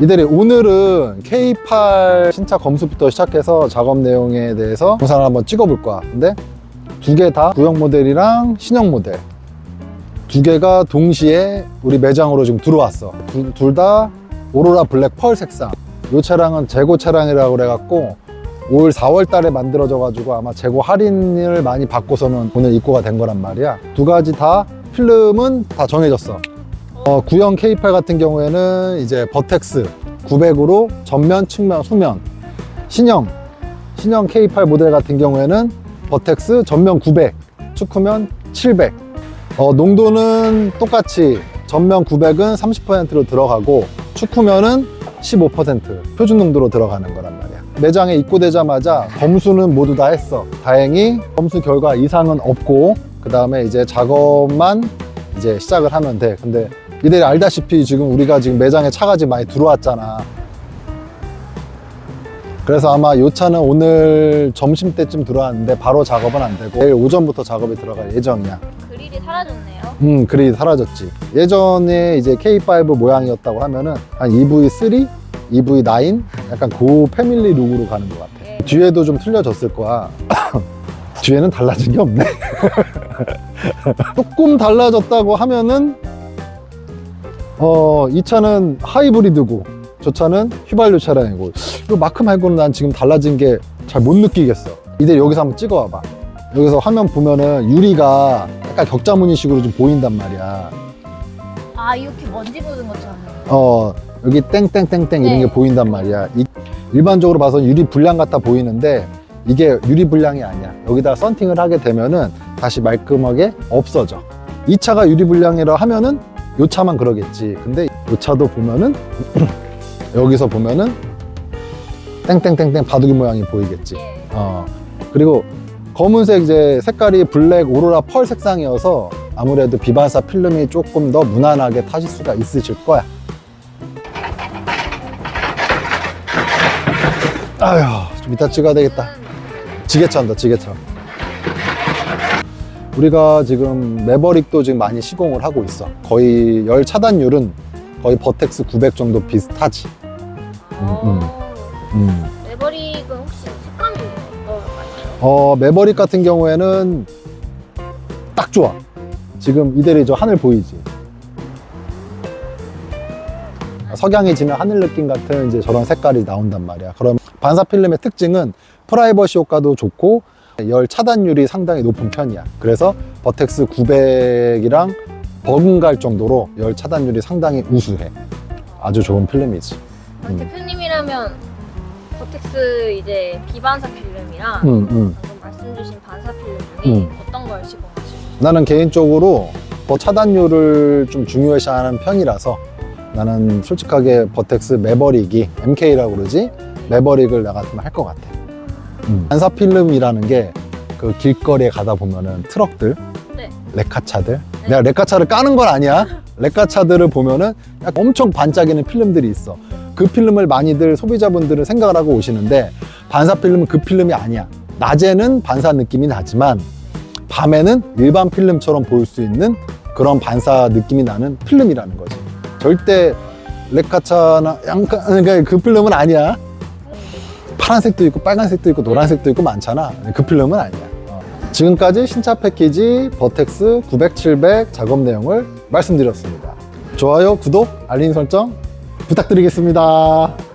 이대리 오늘은 K8 신차 검수부터 시작해서 작업 내용에 대해서 영상을 한번 찍어볼 거야. 근데 두 개 다 구형 모델이랑 신형 모델 두 개가 동시에 우리 매장으로 지금 들어왔어. 둘 다 오로라 블랙 펄 색상. 이 차량은 재고 차량이라고 그래갖고 올 4월 달에 만들어져 가지고 아마 재고 할인을 많이 받고서는 오늘 입고가 된 거란 말이야. 두 가지 다 필름은 다 정해졌어. 어, 구형 K8 같은 경우에는 이제 버텍스 900으로 전면, 측면, 후면. 신형, 신형 K8 모델 같은 경우에는 버텍스 전면 900, 측후면 700. 어, 농도는 똑같이 전면 900은 30%로 들어가고 측후면은 15% 표준 농도로 들어가는 거란 말이야. 매장에 입고되자마자 검수는 모두 다 했어. 다행히 검수 결과 이상은 없고 그 다음에 이제 작업만 이제 시작을 하면 돼. 근데 이들이 알다시피 지금 우리가 지금 매장에 차가 지금 많이 들어왔잖아. 그래서 아마 이 차는 오늘 점심 때쯤 들어왔는데 바로 작업은 안 되고 내일 오전부터 작업이 들어갈 예정이야. 그릴이 사라졌네요. 음, 그리 사라졌지. 예전에 이제 K5 모양이었다고 하면은 한 EV3, EV9 약간 그 패밀리 룩으로 가는 것 같아. 예. 뒤에도 좀 틀려졌을 거야. 뒤에는 달라진 게 없네. 조금 달라졌다고 하면은 어, 이 차는 하이브리드고 저 차는 휘발유 차량이고 이 마크 말고는 난 지금 달라진 게 잘 못 느끼겠어. 이제 여기서 한번 찍어와봐. 여기서 화면 보면은 유리가 약간 격자 무늬식으로 좀 보인단 말이야. 아 이렇게 먼지 묻은 것처럼. 어 여기 땡땡땡땡 이런 네. 게 보인단 말이야. 이- 일반적으로 봐서 유리 불량 같아 보이는데 이게 유리 불량이 아니야. 여기다 썬팅을 하게 되면은 다시 말끔하게 없어져. 이 차가 유리 불량이라 하면은 요 차만 그러겠지. 근데 요 차도 보면은 여기서 보면은 땡땡땡땡 바둑이 모양이 보이겠지. 예. 어 그리고 검은색 이제 색깔이 블랙 오로라 펄 색상이어서 아무래도 비반사 필름이 조금 더 무난하게 타실 수가 있으실 거야. 아휴 좀 이따 찍어야 되겠다. 지게차 한다 지게차. 우리가 지금 매버릭도 지금 많이 시공을 하고 있어. 거의 열 차단율은 거의 버텍스 900 정도 비슷하지. 음, 음, 어, 음. 레버릭은 혹시 색감이 어떨까요? 어, 매버릭 같은 경우에는 딱 좋아. 지금 이대리 저 하늘 보이지? 석양이 지는 하늘 느낌 같은 이제 저런 색깔이 나온단 말이야. 그럼 반사 필름의 특징은 프라이버시 효과도 좋고 열 차단율이 상당히 높은 편이야. 그래서 버텍스 900이랑 버금갈 정도로 열 차단율이 상당히 우수해. 아주 좋은 필름이지. 아, 음. 대표님이라면 버텍스 이제 비반사 필름이랑 음, 음. 방금 말씀 주신 반사 필름 중에 음. 어떤 걸 시공하시나요? 나는 개인적으로 더 차단율을 좀 중요시하는 편이라서 나는 솔직하게 버텍스 매버릭이 MK라고 그러지 매버릭을 내가 좀할것 같아. 음. 반사 필름이라는 게 그 길거리에 가다 보면은 트럭들, 네. 레카차들. 내가 레카차를 까는 건 아니야. 레카차들을 보면은 엄청 반짝이는 필름들이 있어. 그 필름을 많이들 소비자분들은 생각을 하고 오시는데 반사 필름은 그 필름이 아니야. 낮에는 반사 느낌이 나지만 밤에는 일반 필름처럼 보일 수 있는 그런 반사 느낌이 나는 필름이라는 거지. 절대 레카차나 양카 그러니까 그 필름은 아니야. 파란색도 있고 빨간색도 있고 노란색도 있고 많잖아. 그 필름은 아니야. 어. 지금까지 신차 패키지 버텍스 900, 700 작업 내용을 말씀드렸습니다. 좋아요, 구독, 알림 설정 부탁드리겠습니다.